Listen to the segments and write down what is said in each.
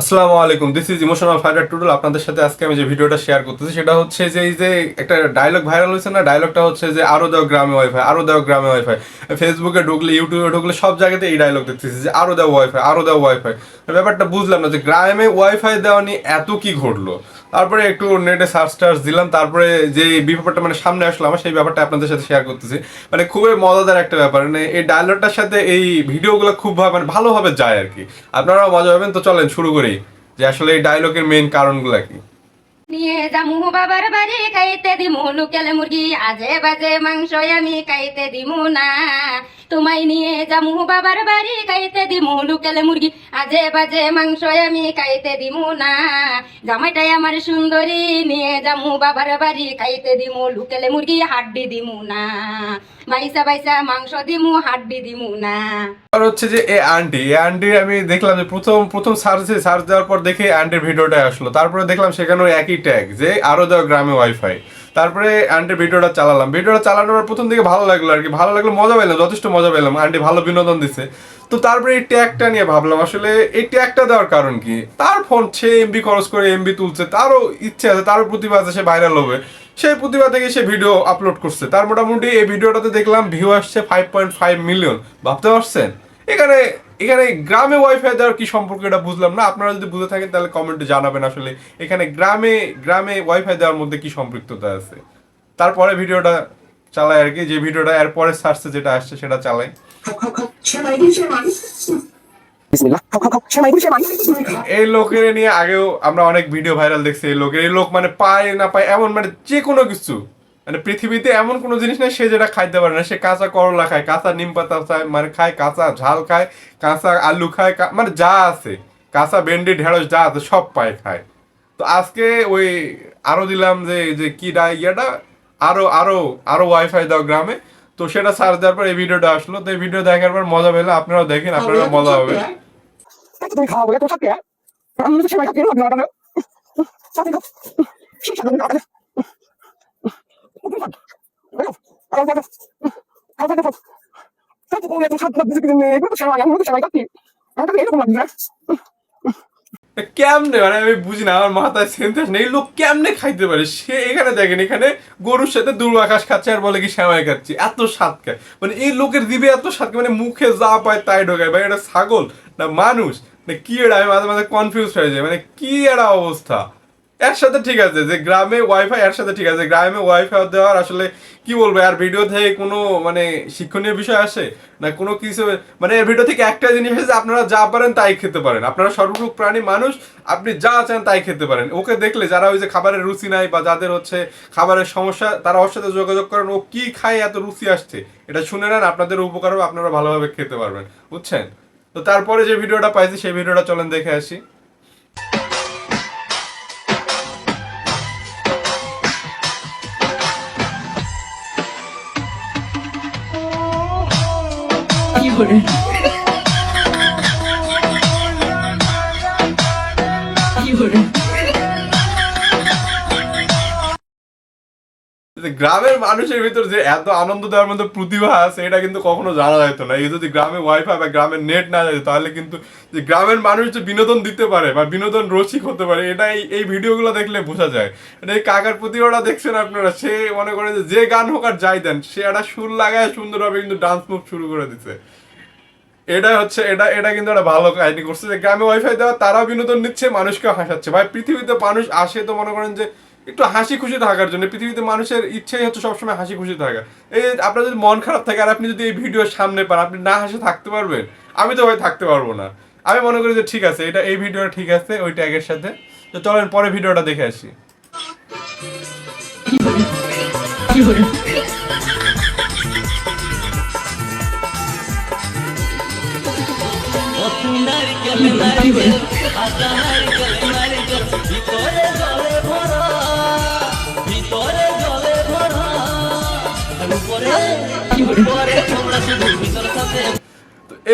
আসসালামু আলাইকুম this is emotional fighter টুডুল আপনাদের সাথে আজকে আমি যে ভিডিওটা শেয়ার করতেছি, সেটা হচ্ছে যে এই যে একটা ডায়লগ ভাইরাল হয়েছে না ডায়লগটা হচ্ছে যে আরও দাও গ্রামে ওয়াইফাই আরও দাও গ্রামে ওয়াইফাই ফেসবুকে ঢুকলে ইউটিউবে ঢুকলে সব জায়গাতে এই ডায়লগ দেখতেছি যে আরও দাও ওয়াইফাই আরও দাও ওয়াইফাই ব্যাপারটা বুঝলাম না যে গ্রামে ওয়াইফাই দেওয়া নিয়ে এত কি ঘটলো। তারপরে একটু নেটে সার্চ টার্চ দিলাম, তারপরে যে ব্যাপারটা মানে সামনে আসলো আমার, সেই ব্যাপারটা আপনাদের সাথে শেয়ার করতেছি। মানে খুবই মজাদার একটা ব্যাপার মানে এই ডায়লগটার সাথে এই ভিডিওগুলো খুব মানে ভালোভাবে যায় আর কি। আপনারাও মজা পাবেন, তো চলেন শুরু করি। যে আসলে এই ডায়লগের মেইন কারণগুলো কি? নিয়ে যামু বাবার বাড়ি, খাইতে দিমু লুকেল মুরগি। আজে বাজে মাংস আমি খাইতে দিমু না। তোমায় নিয়ে যামু, বাবার বাড়ি খাইতে দিমু, লুকেল মুরগি। আজে বাজে মাংস আমি খাইতে দিমু না। জামাইটাই আমার সুন্দরী, নিয়ে যামু, বাবার বাড়ি খাইতে দিমু, লুকেল মুরগি হাড্ডি দিমু না। মাংস দিমু দিমু না। আর হচ্ছে যে এ আন্টি আন্টি আমি দেখলাম যে প্রথম প্রথম দেওয়ার পর দেখে আন্টির ভিডিওটা আসলো। তারপরে দেখলাম সেখানেও একই ট্যাগ যে আরও দেওয়া গ্রামে ওয়াইফাই তারপরে আন্টির ভিডিওটা চালালাম। ভিডিওটা চালানোর পর প্রথম দিকে ভালো লাগল আর কি ভালো লাগল, মজা পেলাম যথেষ্ট মজা পেলাম আন্টি ভালো বিনোদন দিছে। তো তারপরে এই ট্যাগটা নিয়ে ভাবলাম, আসলে এই ট্যাগটা দেওয়ার কারণ কি? তার ফোন সে এমবি খরচ করে এমবি তুলছে, তারও ইচ্ছে আছে, তারও প্রতিভা আছে, সে ভাইরাল হবে। সেই প্রতিভা থেকে সে ভিডিও আপলোড করছে। তার মোটামুটি এই ভিডিওটাতে দেখলাম ভিউ আসছে ফাইভ পয়েন্ট ফাইভ মিলিয়ন ভাবতে পারছেন? এখানে এখানে গ্রামে ওয়াইফাই দেওয়ার কি সম্পর্ক এটা বুঝলাম না। আপনারা যদি বুঝে থাকেন তাহলে কমেন্টে জানাবেন আসলে এখানে গ্রামে গ্রামে ওয়াইফাই দেওয়ার মধ্যে কি সম্পৃক্ততা আছে। তারপরে ভিডিওটা চালাই আর কি, যে ভিডিওটা এর পরে সার্চে যেটা আসছে সেটা চালাই। এই লোকের নিয়ে আগেও আমরা অনেক ভিডিও ভাইরাল দেখছি, এই লোকের, এই লোক মানে পায় না পায় এমন মানে যে কোনো কিছু। মানে পৃথিবীতে এমন কোনো জিনিস নেই সে যেটা খাইতে পারে না। সে কাঁচা করলা খায় কাঁচা নিম পাতা খায় মানে খায় কাঁচা ঝাল খায় কাঁচা আলু খায় মানে যা আছে কাঁচা ভেন্ডি ঢেঁড়স যা আছে সব পায় খায়। তো আজকে ওই আরও দিলাম যে যে কি ডা ইয়েটা? আরও আরও আরও ওয়াইফাই দাও গ্রামে। তো সেটা সার্চ দেওয়ার পর এই ভিডিওটা আসলো। তো এই ভিডিও দেখার পর মজা পেলে আপনারাও দেখেন আপনারাও মজা হবে। খাওয়াবো এত সাথে আমি তো শ্যামাই খাচ্ছি না না সাথে খাও সেই সাথে না কেমনে? মানে আমি বুঝি না, আমার মাথায় সেন্স নেই, লোক কেমনে খাইতে পারে? সে এখানে দেখেন, এখানে গরুর সাথে দূর আকাশ খাচ্ছে আর বলে কি শ্যামাই খাচ্ছি। এত স্বাদ খায়। মানে এই লোকের দিবে এত স্বাদ মানে মুখে যা পায় তাই ঢোকায়। ভাই, এটা ছাগল না মানুষ? না কি এটা আমি মাঝে মাঝে কনফিউজ হয়ে যায় মানে কি একটা অবস্থা? এর সাথে ঠিক আছে, যে গ্রামে ওয়াইফাই এর সাথে ঠিক আছে, গ্রামে ওয়াইফাই দেওয়ার আসলে কি বলব, আর ভিডিও থেকে কোনো মানে শিক্ষণীয় বিষয় আসে? না কোনো কিছু মানে এর ভিডিও থেকে একটা জিনিস আছে আপনারা যা পারেন তাই খেতে পারেন। আপনারা সর্বপ্রুখ প্রাণী মানুষ, আপনি যা চান তাই খেতে পারেন। ওকে দেখলে যারা ওই যে খাবারের রুচি নাই বা যাদের হচ্ছে খাবারের সমস্যা, তারা ওর সাথে যোগাযোগ করেন, ও কি খায়, এত রুচি আসছে? এটা শুনে নেন, আপনাদের উপকার হবে, আপনারা ভালোভাবে খেতে পারবেন। বুঝছেন? তো তারপরে যে ভিডিওটা পাইছি, সেই ভিডিওটা চলেন দেখে আসি। যে গ্রামের মানুষের ভিতর যে এত আনন্দ দেওয়ার মধ্যে প্রতিভা আছে, এটা কিন্তু কখনো জানা যেত না। এই যদি গ্রামে ওয়াইফাই বা গ্রামের নেট না যেত, তাহলে কিন্তু যে গ্রামের মানুষ যে বিনোদন দিতে পারে বা বিনোদন রসিক হতে পারে, এটা এই- ভিডিওগুলো দেখলে বোঝা যায়। এটা এই কাকার প্রতিভাটা দেখছেন আপনারা, সে মনে করেন যে গান হোক আর যাই দেন, সে একটা সুর লাগায় সুন্দরভাবে কিন্তু ডান্স মুভ শুরু করে দিচ্ছে এটা হচ্ছে, এটা এটা কিন্তু একটা ভালো কাহিনী করছে যে গ্রামে ওয়াইফাই দেওয়া তারাও বিনোদন নিচ্ছে, মানুষকে হাসাচ্ছে। ভাই, পৃথিবীতে মানুষ আসে তো মনে করেন যে একটু হাসি খুশি থাকার জন্য, পৃথিবীতে মানুষের ইচ্ছেই হচ্ছে সবসময় হাসি খুশি থাকা। এই আপনার যদি মন খারাপ থাকে আর আপনি যদি এই ভিডিওর সামনে পান, আপনি না হাসে থাকতে পারবেন। আমি তো ভাই থাকতে পারব না। আমি মনে করি যে ঠিক আছে, এটা, এই ভিডিওটা ঠিক আছে, ওই ট্যাগের সাথে। তো চলেন, পরে ভিডিওটা দেখে আসি।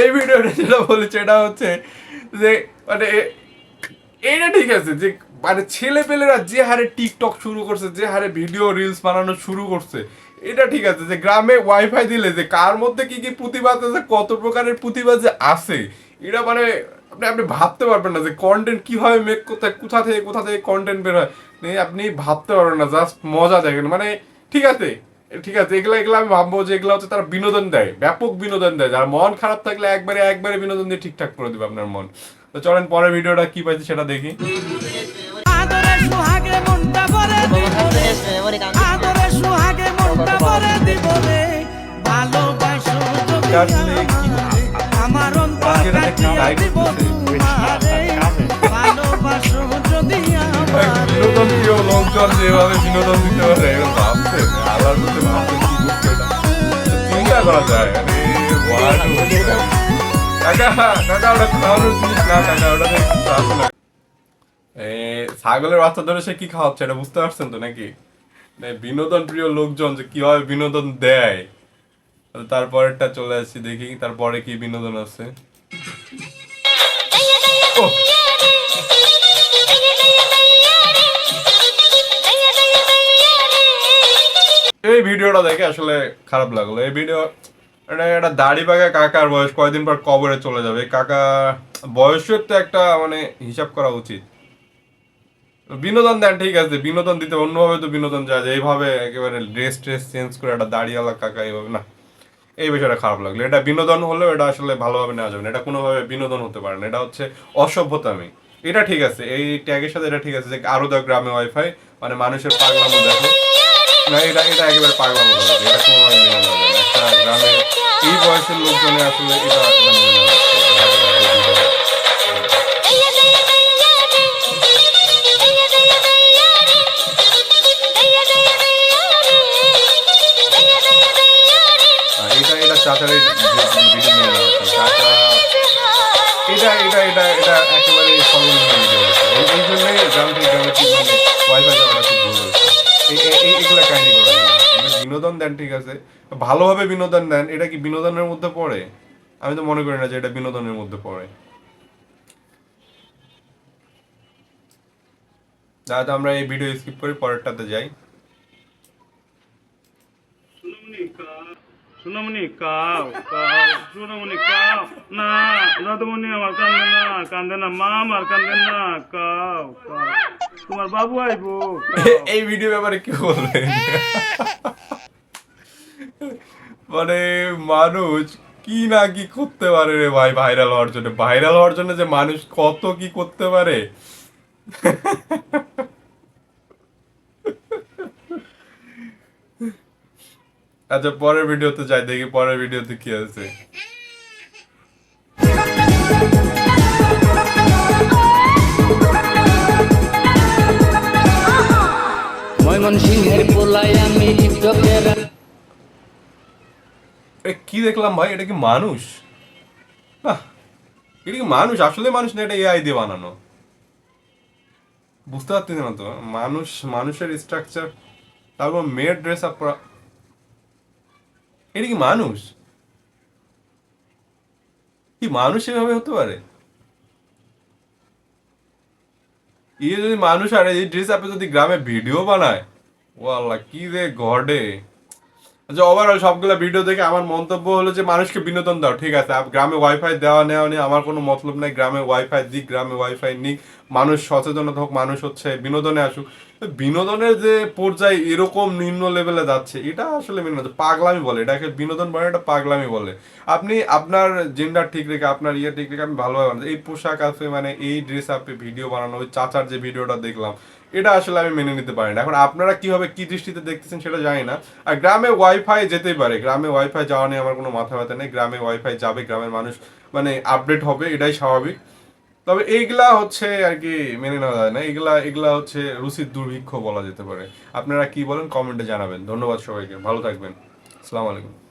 এই ভিডিওটা যেটা বলেছে, এটা হচ্ছে যে মানে এটা ঠিক আছে যে মানে ছেলে পেলেরা যে হারে টিকটক শুরু করছে, যে হারে ভিডিও রিলস বানানো শুরু করছে এটা ঠিক আছে যে গ্রামে ওয়াইফাই দিলে যে কার মধ্যে কি কি প্রতিভা আছে কত প্রকারের প্রতিভা যে আছে এটা মানে আপনি আপনি ভাবতে পারবেন না যে কন্টেন্ট কীভাবে মেক করতে কোথা থেকে কোথা থেকে কন্টেন্ট বের হয়। আপনি ভাবতে পারবেন না জাস্ট মজা দেখেন। মানে ঠিক আছে ঠিক আছে এগুলো এগুলো আমি ভাববো যে এগুলো হচ্ছে তারা বিনোদন দেয় ব্যাপক বিনোদন দেয়। যার মন খারাপ থাকলে একবারে একবারে বিনোদন দিয়ে ঠিকঠাক করে দেবে আপনার মন। তো চলেন পরের ভিডিওটা কি পাইছে সেটা দেখি। কাটলে কি আমার অন্তর বিনোদন লোকজন যেভাবে বিনোদন দিতে পারে মধ্যে ভাবছেন কি চিন্তা করা যায় ছাগলের বাচ্চা ধরে সে কি খাওয়াচ্ছে? এটা বুঝতে পারছেন তো নাকি? বিনোদন প্রিয় লোকজন যে কীভাবে বিনোদন দেয়? তারপরেরটা চলে আসছি দেখি তারপরে কি বিনোদন আছে। এই ভিডিওটা দেখে আসলে খারাপ লাগল। এই ভিডিও, এটা একটা দাড়ি পাকা কাকার বয়স কয়েকদিন পর কবরে চলে যাবে। কাকা বয়সের তো একটা মানে হিসাব করা উচিত। বিনোদন দেন, ঠিক আছে, বিনোদন দিতে অন্যভাবে তো বিনোদন যায় এইভাবে একেবারে ড্রেস ট্রেস চেঞ্জ করে একটা দাড়িওয়ালা কাকা এইভাবে, না। এই বিষয়টা খারাপ লাগল। এটা বিনোদন হলেও এটা আসলে ভালোভাবে নেওয়া যাবে না। এটা কোনোভাবে বিনোদন হতে পারে না। এটা হচ্ছে অসভ্যতামি। এটা ঠিক আছে। এই ট্যাগের সাথে এটা ঠিক আছে যে আরও দাও গ্রামে ওয়াইফাই মানে মানুষের পাগলামো দেখো। না, এটা এটা একেবারে পাগলামো এটা কোনোভাবে মেনে নেওয়া যাবে একটা গ্রামে এই বয়সের লোকজনে আসলে এটা এটা মেনে নেওয়া মানে বিনোদন দেন ঠিক আছে ভালোভাবে বিনোদন দেন এটা কি বিনোদনের মধ্যে পড়ে আমি তো মনে করি না যে এটা বিনোদনের মধ্যে পড়ে তাহলে আমরা এই ভিডিও স্কিপ করে পরেরটাতে যাই সোনামণি, কাও কাও, সোনামণি, কাও, না, রাধমণি আমার কান্দে না কান্দে না, মা আমার কান্দে না, কাও তোমার বাবু আইবো। এই ভিডিও ব্যাপারে কি বলবে? মানে মানুষ কি না কি করতে পারে রে ভাই ভাইরাল হওয়ার জন্য? ভাইরাল হওয়ার জন্য যে মানুষ কত কি করতে পারে? আচ্ছা পরের ভিডিওতে যাই দেখি পরের ভিডিওতে কি আছে। কি দেখলাম ভাই? এটা কি মানুষ? বাহ, এটা কি মানুষ? আসলে মানুষ না এটা এআই দিয়ে বানানো। বুঝতে পারতেছি না তো। মানুষ মানুষের স্ট্রাকচার তারপর মেয়ের ড্রেস আপ এটা কি মানুষ? কি মানুষ এভাবে হতে পারে? ইয়ে যদি মানুষ আর এই ড্রেস আপে যদি গ্রামে ভিডিও বানায় ও আল্লাহ কি রে গডে। আচ্ছা ওভারঅল সবগুলো ভিডিও দেখে আমার মন্তব্য হলো যে মানুষকে বিনোদন দাও, ঠিক আছে? গ্রামে ওয়াইফাই দেওয়া নেওয়া নিয়ে আমার কোনো মতলব নাই, গ্রামে ওয়াইফাই দিক, গ্রামে ওয়াইফাই নিক, মানুষ সচেতনতা হোক, মানুষ হচ্ছে বিনোদনে আসুক। বিনোদনের যে পর্যায়ে এরকম নিম্ন লেভেলে যাচ্ছে, এটা আসলে মেনে পাগলামি বলে, এটাকে বিনোদন বলে এটা পাগলামি বলে। আপনি আপনার জেন্ডার ঠিক রেখে, আপনার ইয়ে ঠিক রেখে আমি ভালোভাবে। এই পোশাক আছে মানে এই ড্রেস আপে ভিডিও বানানো, ওই চাচার যে ভিডিওটা দেখলাম এটা আসলে আমি মেনে নিতে পারি না। এখন আপনারা কীভাবে কি দৃষ্টিতে দেখতেছেন সেটা জানি না। আর গ্রামে ওয়াইফাই যেতেই পারে। গ্রামে ওয়াইফাই যাওয়া নিয়ে আমার কোনো মাথা ব্যথা নেই। গ্রামে ওয়াইফাই যাবে, গ্রামের মানুষ মানে আপডেট হবে, এটাই স্বাভাবিক। তবে এইগুলা হচ্ছে আর কি মেনে নেওয়া যায় না। এগুলা এগুলা হচ্ছে রুচির দুর্ভিক্ষ বলা যেতে পারে। আপনারা কি বলেন কমেন্টে জানাবেন। ধন্যবাদ সবাইকে। ভালো থাকবেন। আসসালামু আলাইকুম।